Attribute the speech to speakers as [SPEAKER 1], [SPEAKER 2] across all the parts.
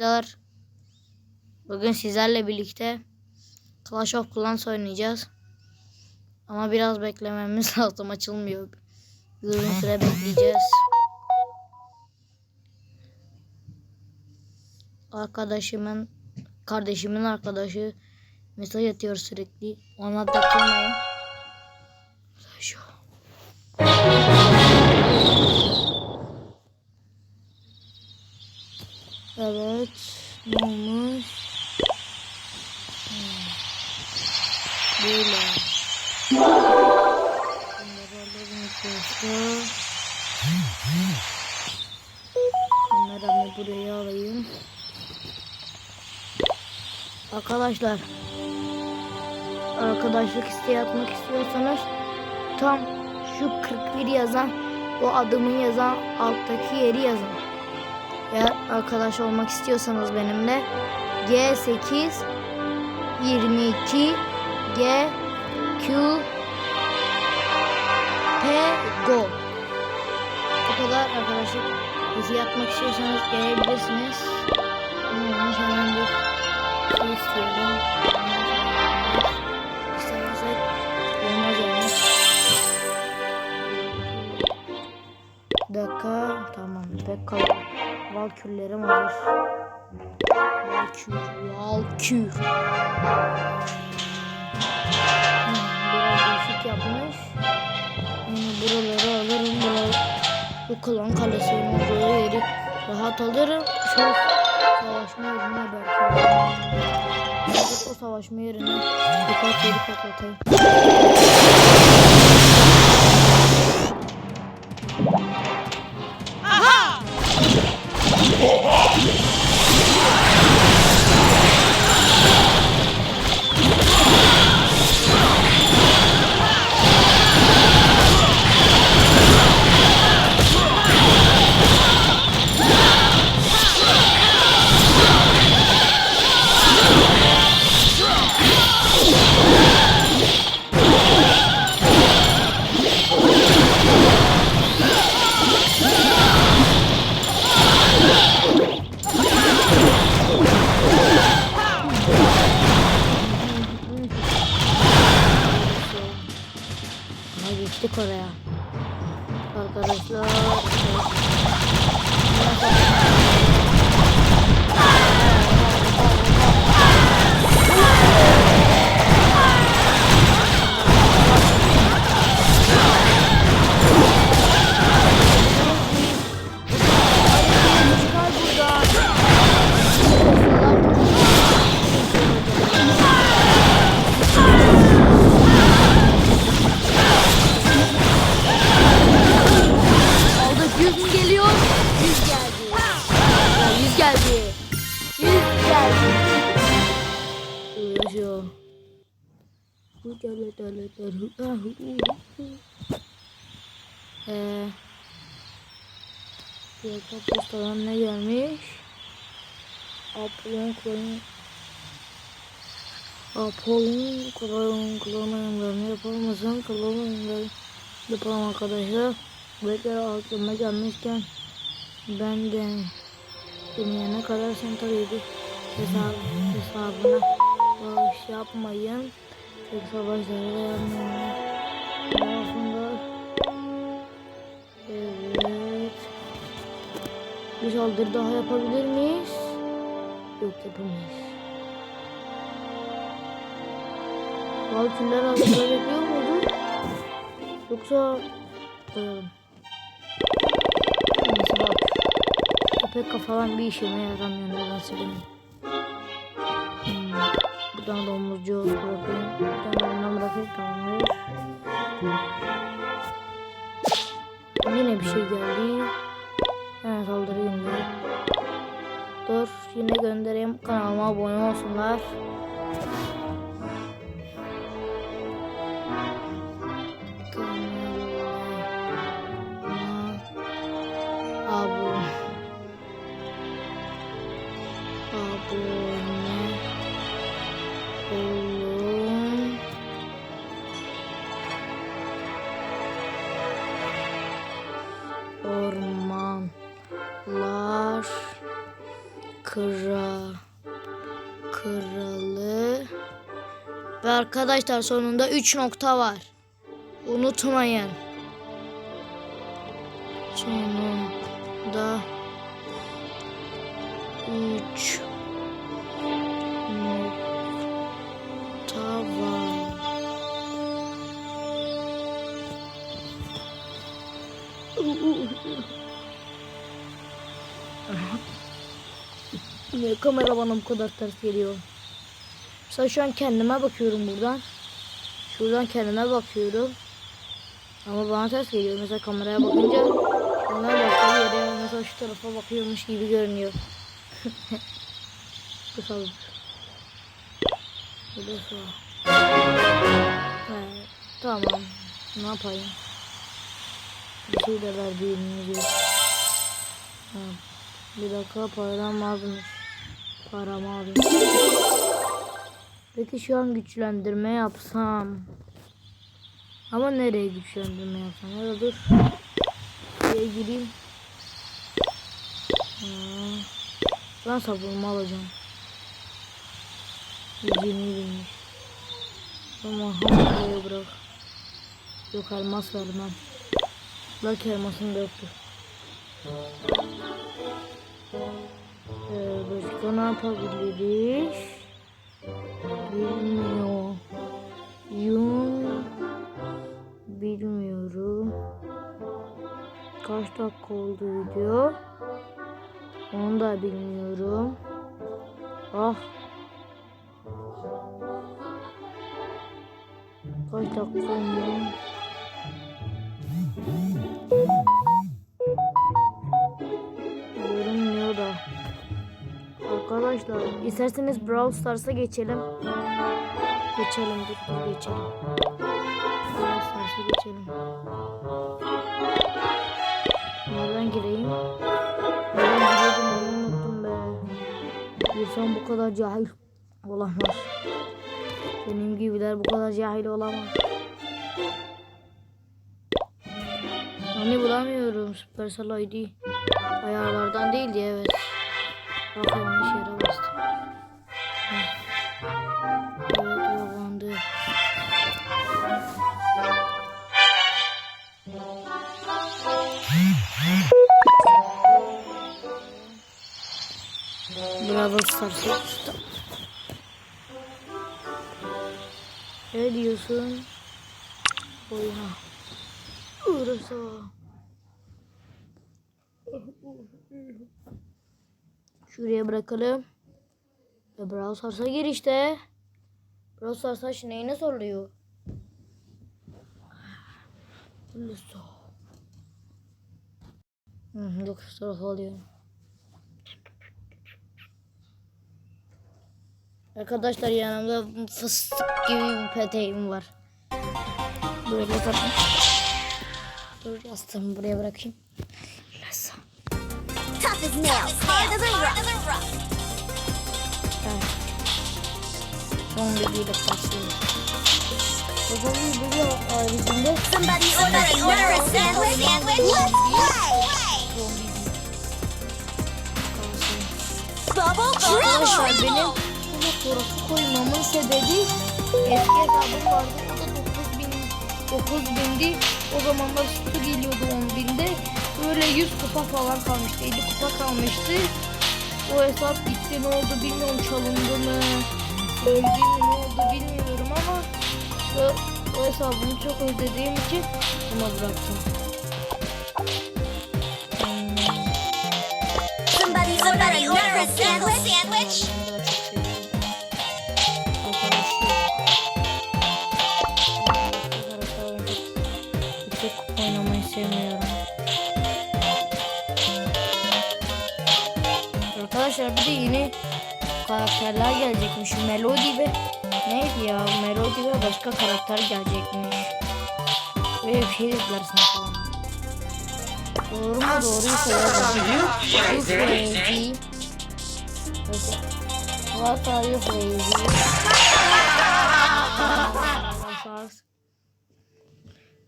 [SPEAKER 1] Arkadaşlar bugün sizlerle birlikte Clash of Clans oynayacağız. Ama biraz beklememiz lazım açılmıyor. Bir uzun süre bekleyeceğiz. Arkadaşımın kardeşimin arkadaşı mesaj atıyor sürekli. Ona takılmayın. Evet. Ne olmuş? Hmm. Böyle. Bunları alalım ilk başta. Kameramı buraya alayım. Arkadaşlar. Arkadaşlık isteği atmak istiyorsanız tam şu 41 yazan o adımı yazan alttaki yeri yazın. Eğer arkadaş olmak istiyorsanız benimle G8 22 G Q P Go Bu kadar arkadaşlık bizi yapmak istiyorsanız gelebilirsiniz. Ama Valkürlerim hazır. Valkür, Valkür. Biraz değişik yapmış. Hmm, buraları alırım. Buraları, bu klan kalesinin olduğu yeri rahat alırım. Çok savaşma yerine belki. O savaşma yerine birkaç yeri patlatayım. Ama geçtik oraya. Arkadaşlar. Fiyata postadan ne gelmiş? Apollon klonu. Apollon klonu oyunlarını yapar mısın? Klonu oyunları yapalım arkadaşlar. Bekler aklıma gelmişken ben de dinleyene kadar sen tabii ki hesap, hesabına bağış yapmayın. Tek savaşları da yapmayın. Aslında Bir saldırı daha yapabilir miyiz? Yok yapamayız. Valküller aslında bekliyor muydu? Yoksa koyalım. Neyse bak. Köpek falan bir işime yaramıyor nedense benim. Hmm. Buradan domuzcu bırakayım. Buradan ondan bırakayım tamamdır. Yine bir şey geldi. Hemen saldırı gönder. Dur yine göndereyim. Kanalıma abone olsunlar. Abone abone ve arkadaşlar sonunda 3 nokta var. Unutmayın. Sonunda 3 nokta var. Niye kamera bana bu kadar ters geliyor? Mesela şu an kendime bakıyorum buradan. Şuradan kendime bakıyorum. Ama bana ters geliyor. Mesela kameraya bakınca ona başka bir yere mesela şu tarafa bakıyormuş gibi görünüyor. Sabır. Bu da. Evet, tamam. Ne yapayım? Bir şey de verdiğimiz yok. Ha, Bir dakika param azmış. Param azmış. Peki şu an güçlendirme yapsam. Ama nereye güçlendirme yapsam? Ya dur. Şuraya gireyim. Ha. Ben savunma alacağım. Yüzünü bilmiş. Ama hamuraya bırak. Yok elmas vermem. Belki elmasım da yoktur. Ee, başka ne yapabiliriz? Bilmiyorum. Bilmiyorum. Kaç dakika oldu video? Onu da bilmiyorum. Ah. Kaç dakika oldu? Arkadaşlar isterseniz Brawl Stars'a geçelim. Geçelim dur geçelim. Brawl Stars'a geçelim. Nereden gireyim? Nereden onu unuttum be. İnsan bu kadar cahil olamaz. Benim gibiler bu kadar cahil olamaz. Hani bulamıyorum Supercell ID. Ayarlardan değildi evet. Bak yanlış yere bastım. Heh. Evet yalandı. Bravo Stars'a usta. Ne diyorsun? Oyna. Uğrasa. Şuraya bırakalım. Ve Brawl Stars'a gir işte. Brawl şimdi neyine soruluyor? Lütfen. Hı, Yok şu tarafa alıyorum. Arkadaşlar yanımda fıstık gibi bir peteğim var. Böyle bakın. Dur yastığımı buraya bırakayım. Nasıl?
[SPEAKER 2] Tough as nails, hard as a rock.
[SPEAKER 1] Son videoyla başlıyoruz. Bakalım video haricinde
[SPEAKER 2] Somebody order, order a sandwich. Sandwich. Bubble
[SPEAKER 1] Arkadaşlar benim bu fotoğrafı koymamın sebebi eski hesabım vardı. O da 9000 9000'di. O zamanlar sütü geliyordu 10.000'de. Böyle 100 kupa falan kalmıştı. 50 kupa kalmıştı. O hesap gitti. Ne oldu bilmiyorum. Çalındı mı? Öldü mü? Ne oldu bilmiyorum ama o, o hesabımı çok özlediğim için buna bıraktım. Hmm.
[SPEAKER 2] Somebody order, a sandwich. Sandwich.
[SPEAKER 1] Oynamayı sevmiyorum. Arkadaşlar bir de yeni karakterler gelecekmiş. Melody ve neydi ya? Melody ve başka karakter gelecekmiş. Böyle bir şey dediler sanki. Doğru mu? Doğruyu söylüyorum. Bu crazy. What are you?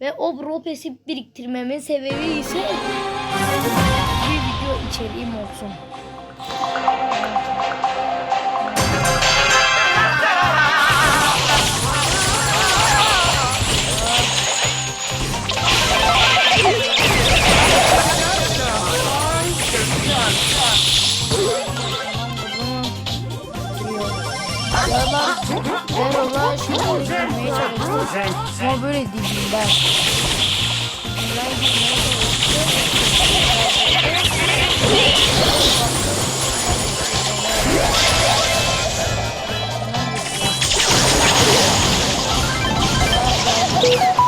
[SPEAKER 1] Ve o bro pesi biriktirmemin sebebi ise bir video içeriğim olsun. Zero'la Zero'la şimdi girmeye çalıştık. Ama böyle. Dibinden girmeye çalıştık. Suyu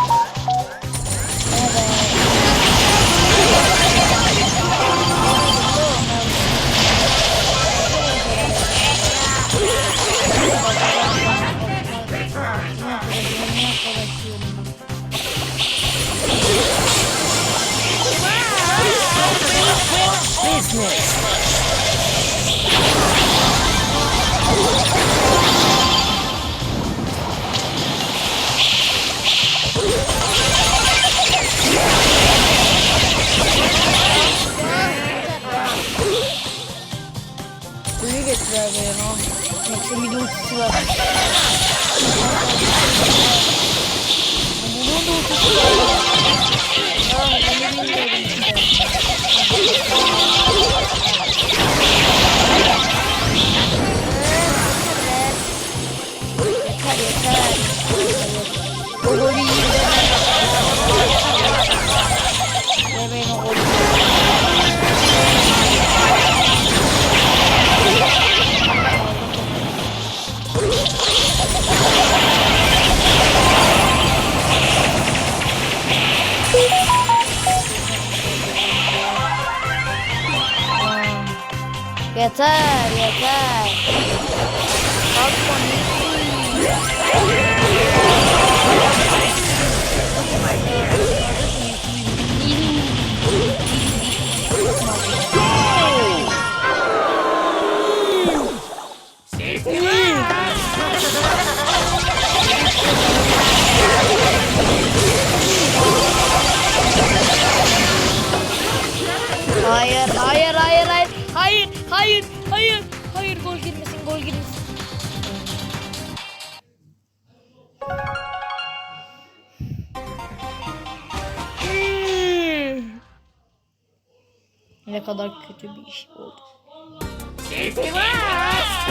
[SPEAKER 1] Yoksa bir de ultisi var. Bunun da ultisi var. Tamam bunu bilmiyordum Yeter, yeter. Kalkma Hayır, hayır, hayır, hayır, gol girmesin, gol girmesin. Hmm. Ne kadar kötü bir iş oldu.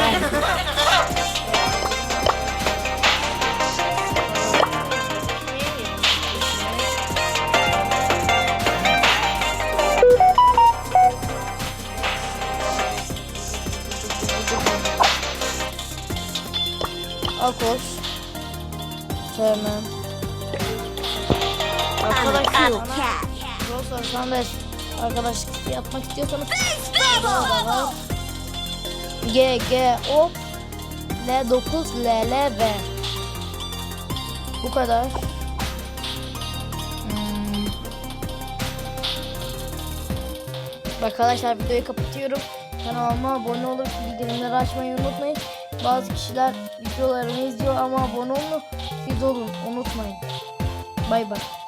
[SPEAKER 1] Akos. arkadaşlık yapmak istiyorsanız Baba. G G O L 9 L L V Bu kadar. Hmm. Arkadaşlar videoyu kapatıyorum. Kanalıma abone olup bildirimleri açmayı unutmayın. Bazı kişiler videolarımı izliyor ama abone olmuyor. Siz olun unutmayın. Bay bay.